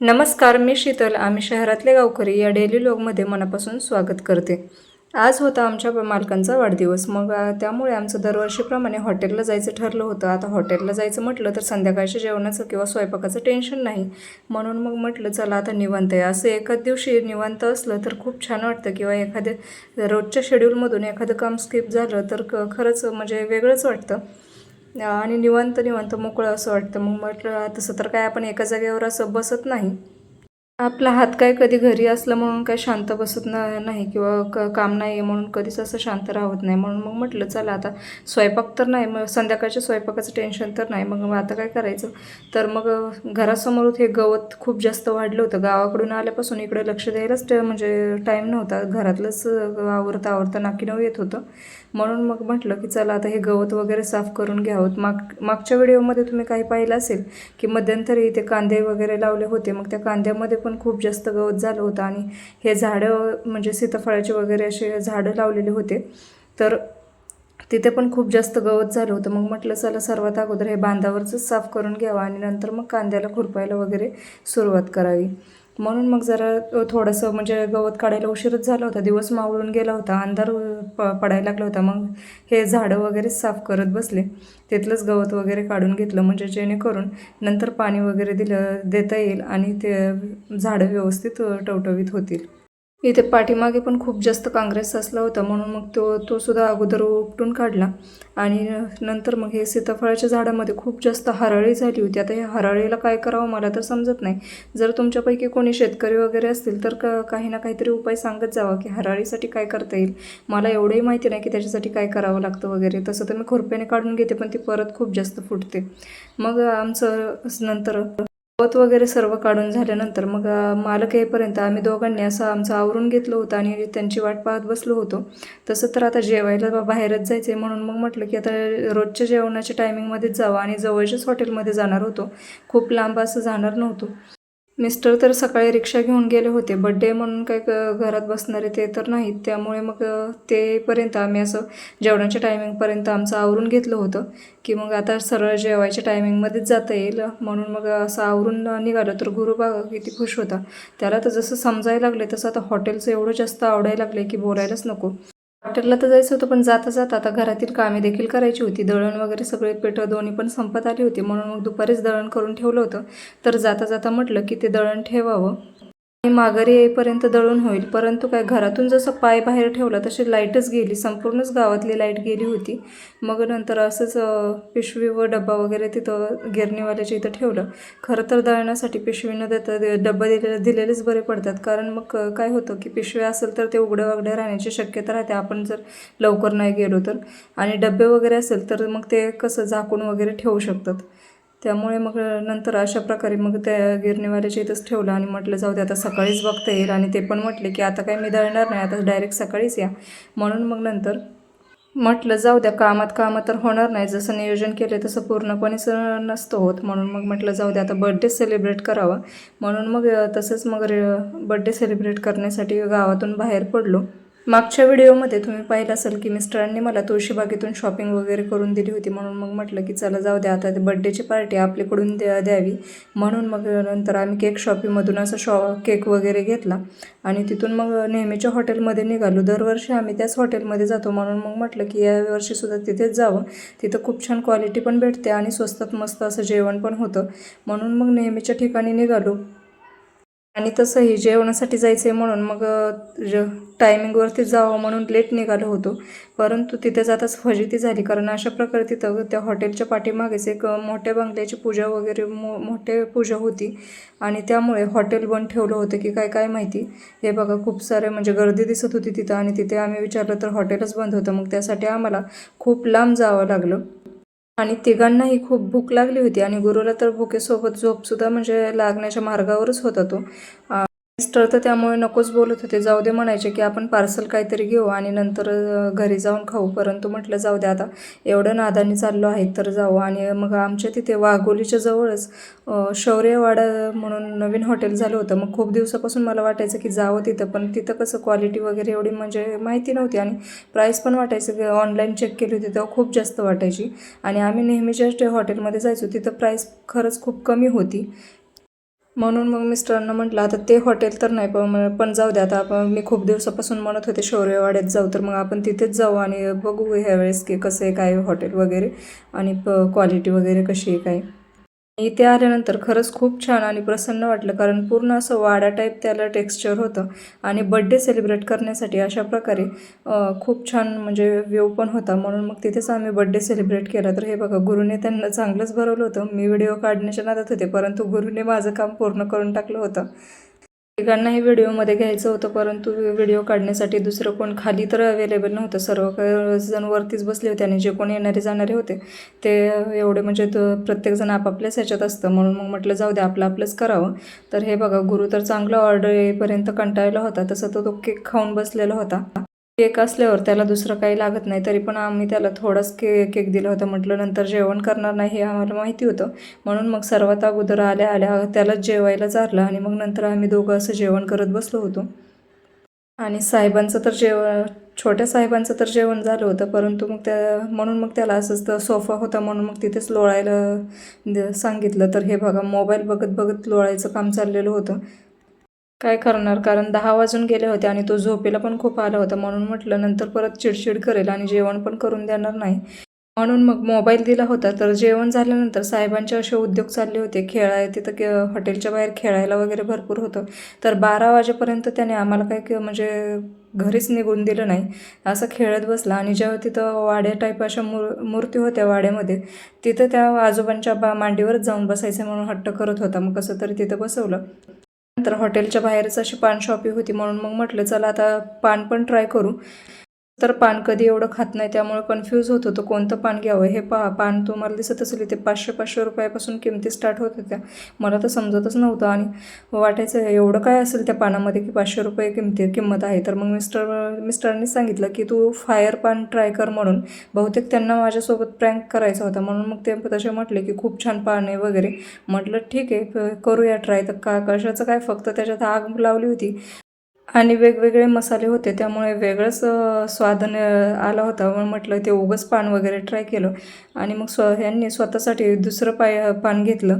नमस्कार मी शीतल. आम्ही शहरातले गावकरी या डेली लॉगमध्ये मनापासून स्वागत करते. आज होता आमच्या मालकांचा वाढदिवस. मग त्यामुळे आमचं दरवर्षीप्रमाणे हॉटेलला जायचं ठरलं होतं. आता हॉटेलला जायचं म्हटलं तर संध्याकाळच्या जेवणाचं किंवा स्वयंपाकाचं टेन्शन नाही. म्हणून मग म्हटलं चला आता निवांत आहे. असं एखाद दिवशी निवांत असलं तर खूप छान वाटतं किंवा एखाद्या रोजच्या शेड्यूलमधून एखादं काम स्किप झालं तर क खरंच म्हणजे वेगळंच वाटतं. आणि निवांत निवांत मोकळं असं वाटतं. मग म्हटलं तसं तर काय आपण एका जागेवर असं बसत नाही. आपला हात काय कधी घरी असलं म्हणून काय शांत बसत नाही किंवा क काम नाही आहे म्हणून कधीच असं शांत राहत नाही. म्हणून मग म्हटलं चला आता स्वयंपाक तर नाही मग संध्याकाळच्या स्वयंपाकाचं टेन्शन तर नाही. मग आता काय करायचं? तर मग घरासमोर हे गवत खूप जास्त वाढलं होतं. गावाकडून आल्यापासून इकडे लक्ष द्यायलाच ट- म्हणजे टाईम नव्हता. घरातलंच आवरता आवरता नाकीनऊ येत होतं. म्हणून मग म्हटलं की चला आता हे गवत वगैरे साफ करून घ्यावं. माग मागच्या व्हिडिओमध्ये तुम्ही काही पाहिलं असेल की मध्यंतरी इथे कांदे वगैरे लावले होते. मग त्या कांद्यामध्ये पण पण खूप जास्त गवत झालं होतं आणि हे झाडं म्हणजे सीताफळाचे वगैरे असे झाडं लावलेले होते. तर तिथे पण खूप जास्त गवत झालं होतं. मग म्हटलं चला सर्वात अगोदर हे बांधावरच साफ करून घ्यावं आणि नंतर मग कांद्याला खुरपायला वगैरे सुरुवात करावी. म्हणून मग जरा थोडंसं म्हणजे गवत काढायला उशीरच झाला होता. दिवस मावळून गेला होता अंधार प पडायला लागला होता. मग हे झाडं वगैरे साफ करत बसले. तिथलंच गवत वगैरे काढून घेतलं म्हणजे जेणेकरून नंतर पाणी वगैरे दिलं देता येईल आणि ते झाडं व्यवस्थित टवटवीत होतील. इथे पाठीमागे पण खूप जास्त काँग्रेस असला होता म्हणून मग तो तो सुद्धा अगोदर उपटून काढला. आणि नंतर मग हे सीताफळाच्या झाडामध्ये खूप जास्त हराळी झाली होती. आता हे हराळीला काय करावं मला तर समजत नाही. जर तुमच्यापैकी कोणी शेतकरी वगैरे असतील तर क काही ना काहीतरी उपाय सांगत जावा की हराळीसाठी काय करता येईल. मला एवढंही माहिती नाही की त्याच्यासाठी काय करावं लागतं वगैरे. तसं तर मी खुरप्याने काढून घेते पण ती परत खूप जास्त फुटते. मग आमचं नंतर गवत वगैरे सर्व काढून झाल्यानंतर मग मालक येईपर्यंत आम्ही दोघांनी असं आमचं आवरून घेतलं होतं आणि त्यांची वाट पाहत बसलो होतो. तसं तर आता जेवायला बा- बाहेरच जायचं आहे म्हणून मग म्हटलं की आता रोजच्या जेवणाच्या टायमिंगमध्येच जावं आणि जवळच्याच हॉटेलमध्ये जाणार होतो. खूप लांब असं जाणार नव्हतो. मिस्टर तर सकाळी रिक्षा घेऊन गेले होते. बड्डे म्हणून काय क- घरात बसणारे ते तर नाहीत. त्यामुळे मग तेपर्यंत आम्ही असं जेवणाच्या टायमिंगपर्यंत आमचं आवरून घेतलं होतं की मग आता सरळ जेवायच्या टायमिंगमध्येच जाता येईल. म्हणून मग असं आवरून निघालं तर गुरुबाग किती खुश होता. त्याला तर जसं समजायला लागले तसं आता हॉटेलचं एवढं जास्त आवडायला लागले की बोलायलाच नको. हॉटेलला तर जायचं होतं पण जाता जाता आता घरातील कामे देखील करायची होती. दळण वगैरे सगळे पेठ दोन्ही पण संपत आली होती. म्हणून मग दुपारीच दळण करून ठेवलं होतं. तर जाता जाता म्हटलं की ते दळण ठेवावं. माघारी येईपर्यंत दळून होईल. परंतु काय घरातून जसं पाय बाहेर ठेवला तशी लाईटच गेली. संपूर्णच गावातली लाइट गेली होती. मग नंतर असंच पिशवी व डब्बा वगैरे तिथं गिरणीवाल्याच्या इथं ठेवलं. खरं तर दळण्यासाठी पिशवी न देता डब्बा दिलेले दिलेलेच बरे पडतात. कारण मग काय होतं की पिशवी असेल तर ते उघड्या वागड्या राहण्याची शक्यता राहते. आपण जर लवकर नाही गेलो तर. आणि डबे वगैरे असेल तर मग ते कसं झाकून वगैरे ठेवू शकतात. त्यामुळे मग नंतर अशा प्रकारे मग त्या गिरणीवाल्याच्या इथंच ठेवलं आणि म्हटलं जाऊ दे आता सकाळीच बघता येईल. आणि ते पण म्हटले की आता काही मी दळणार नाही आता डायरेक्ट सकाळीच या. म्हणून मग नंतर म्हटलं जाऊ द्या कामात कामं तर होणार नाही जसं नियोजन केलं तसं पूर्णपणे नसतं होत. म्हणून मग म्हटलं जाऊ द्या आता बड्डे सेलिब्रेट करावा. म्हणून मग तसंच मग बड्डे सेलिब्रेट करण्यासाठी गावातून बाहेर पडलो. मागच्या व्हिडिओमध्ये तुम्ही पाहिलं असेल की मिस्टरांनी मला तुळशीबागेतून शॉपिंग वगैरे करून दिली होती. म्हणून मग म्हटलं की चला जाऊ द्या आता बड्डेची पार्टी आपल्याकडून द्या द्यावी. म्हणून मग नंतर आम्ही केक शॉपीमधून असं शॉ केक वगैरे घेतला. आणि तिथून मग नेहमीच्या हॉटेलमध्ये निघालो. दरवर्षी आम्ही त्याच हॉटेलमध्ये जातो. म्हणून मग म्हटलं की या वर्षीसुद्धा तिथेच जावं. तिथं खूप छान क्वालिटी पण भेटते आणि स्वस्तात मस्त असं जेवण पण होतं. म्हणून मग नेहमीच्या ठिकाणी निघालो. आणि तसंही जेवणासाठी जायचं आहे म्हणून मग ज टायमिंगवरती जावं म्हणून लेट निघालो होतो. परंतु तिथे जाताच फजिती झाली कारण अशा प्रकारे तिथं त्या हॉटेलच्या पाठीमागेच एक मोठ्या बंगल्याची पूजा वगैरे मो मोठे पूजा होती. आणि त्यामुळे हॉटेल बंद ठेवलं होतं की काय काय माहिती. हे बघा खूप सारे म्हणजे गर्दी दिसत होती तिथं आणि तिथे आम्ही विचारलं तर हॉटेलच बंद होतं. मग त्यासाठी आम्हाला खूप लांब जावं लागलं. आणि तिघांनाही खूप भूक लागली होती आणि गुरुला तर भुकेसोबत झोपसुद्धा म्हणजे लागण्याच्या मार्गावरच होता तो. मिस्टर तर त्यामुळे नकोच बोलत होते. जाऊ दे म्हणायचे की आपण पार्सल काहीतरी घेऊ आणि नंतर घरी जाऊन खाऊ. परंतु म्हटलं जाऊ दे आता. एवढं नादानी चाललो आहे तर जाऊ. आणि मग आमच्या तिथे वाघोलीच्या जवळच शौर्यवाडा म्हणून नवीन हॉटेल झालं होतं. मग खूप दिवसापासून मला वाटायचं की जावं तिथं. पण तिथं कसं क्वालिटी वगैरे एवढी म्हणजे माहिती नव्हती आणि प्राईस पण वाटायचं. की ऑनलाईन चेक केली होती तेव्हा खूप जास्त वाटायची. आणि आम्ही नेहमीच्या हॉटेलमध्ये जायचो. तिथं प्राईस खरंच खूप कमी होती. म्हणून मग मिस्टरांना म्हटलं आता ते हॉटेल तर नाही पण पण जाऊ द्या आता आपण मी खूप दिवसापासून म्हणत होते शौर्यवाड्यात जाऊ तर मग आपण तिथेच जाऊ आणि बघू ह्यावेळेस की कसं आहे काय हॉटेल वगैरे आणि प क्वालिटी वगैरे कशी आहे काय. इथे आल्यानंतर खरंच खूप छान आणि प्रसन्न वाटलं कारण पूर्ण असं वाडा टाईप त्याला टेक्स्चर होतं. आणि बड्डे सेलिब्रेट करण्यासाठी अशा प्रकारे खूप छान म्हणजे व्यू पण होता. म्हणून मग तिथेच आम्ही बड्डे सेलिब्रेट केला. तर हे बघा गुरुने त्यांना चांगलंच भरवलं होतं. मी व्हिडिओ काढण्याच्या नादात होते परंतु गुरुने माझं काम पूर्ण करून टाकलं होतं. तिघांनाही व्हिडिओमध्ये घ्यायचं होतं परंतु व्हिडिओ काढण्यासाठी दुसरं कोण खाली तर अवेलेबल नव्हतं. सर्व जण वरतीच बसले होते आणि जे कोण येणारे जाणारे होते ते एवढे म्हणजे तो प्रत्येकजण आपापल्याच ह्याच्यात असतं. म्हणून मग म्हटलं जाऊ दे आपलं आपलंच करावं. तर हे बघा गुरु तर चांगलं ऑर्डर येईपर्यंत कंटाळला होता. तसं तो तो केक खाऊन बसलेला होता. केक असल्यावर त्याला दुसरं काही लागत नाही तरी पण आम्ही त्याला थोडाच के केक दिला होता. म्हटलं नंतर जेवण करणार नाही हे आम्हाला माहिती होतं. म्हणून मग सर्वात अगोदर आल्या आल्या त्यालाच जेवायला चारलं आणि मग नंतर आम्ही दोघं असं जेवण करत बसलो होतो. आणि साहेबांचं तर जेवण छोट्या साहेबांचं तर जेवण झालं होतं परंतु मग त्या म्हणून मग त्याला असंच तर सोफा होता म्हणून मग तिथेच लोळायला सांगितलं. तर हे बघा मोबाईल बघत बघत लोळायचं काम चाललेलं होतं. काय करणार? कारण दहा वाजून गेले होते आणि तो झोपेला पण खूप आला होता. म्हणून म्हटलं नंतर परत चिडचिड करेल आणि जेवण पण करून देणार नाही. म्हणून मग मोबाईल दिला होता. तर जेवण झाल्यानंतर साहेबांचे असे उद्योग चालले होते. खेळाय तिथं के हॉटेलच्या बाहेर खेळायला वगैरे भरपूर होतं. तर बारा वाजेपर्यंत त्याने आम्हाला काही म्हणजे घरीच निघून दिलं नाही. असं खेळत बसला आणि जेव्हा तिथं वाड्या टाईप अशा मूर मूर्ती होत्या वाड्यामध्ये तिथं त्या आजोबांच्या बा मांडीवर जाऊन बसायचं म्हणून हट्ट करत होता. मग कसं तरी तिथं बसवलं. नंतर हॉटेलच्या बाहेरच अशी पान शॉपी होती म्हणून मग म्हटलं चला आता पान पण ट्राय करू. तर पान कधी एवढं खात नाही त्यामुळे कन्फ्यूज होत होतं. कोणतं पान घ्यावं? हे पहा पान तुम्हाला दिसत असेल इथे पाचशे पाचशे रुपयापासून किमती स्टार्ट होत होत्या. मला तर समजतच नव्हतं आणि वाटायचं एवढं काय असेल त्या पानामध्ये की पाचशे रुपये किमती किंमत आहे? तर मग मिस्टर मिस्टरांनी सांगितलं की तू फायर पान ट्राय कर म्हणून. बहुतेक त्यांना माझ्यासोबत प्रँक करायचा होता. म्हणून मग ते तसे म्हटले की खूप छान पान आहे वगैरे. म्हटलं ठीक आहे करूया ट्राय तर का कशाचं काय? फक्त त्याच्यात आग लावली होती. आणि वेगवेगळे मसाले होते त्यामुळे वेगळंच स्वाद न- आला होता. म्हणून म्हटलं ते उगंच पान वगैरे ट्राय केलं आणि मग स्व ह्यांनी स्वतःसाठी दुसरं पाय पान घेतलं.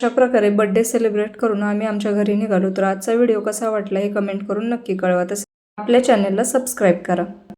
अशा प्रकारे बड्डे सेलिब्रेट करून आम्ही आमच्या घरी निघालो. तर आजचा व्हिडिओ कसा वाटला हे कमेंट करून नक्की कळवा. तसे आपल्या चॅनलला सबस्क्राईब करा.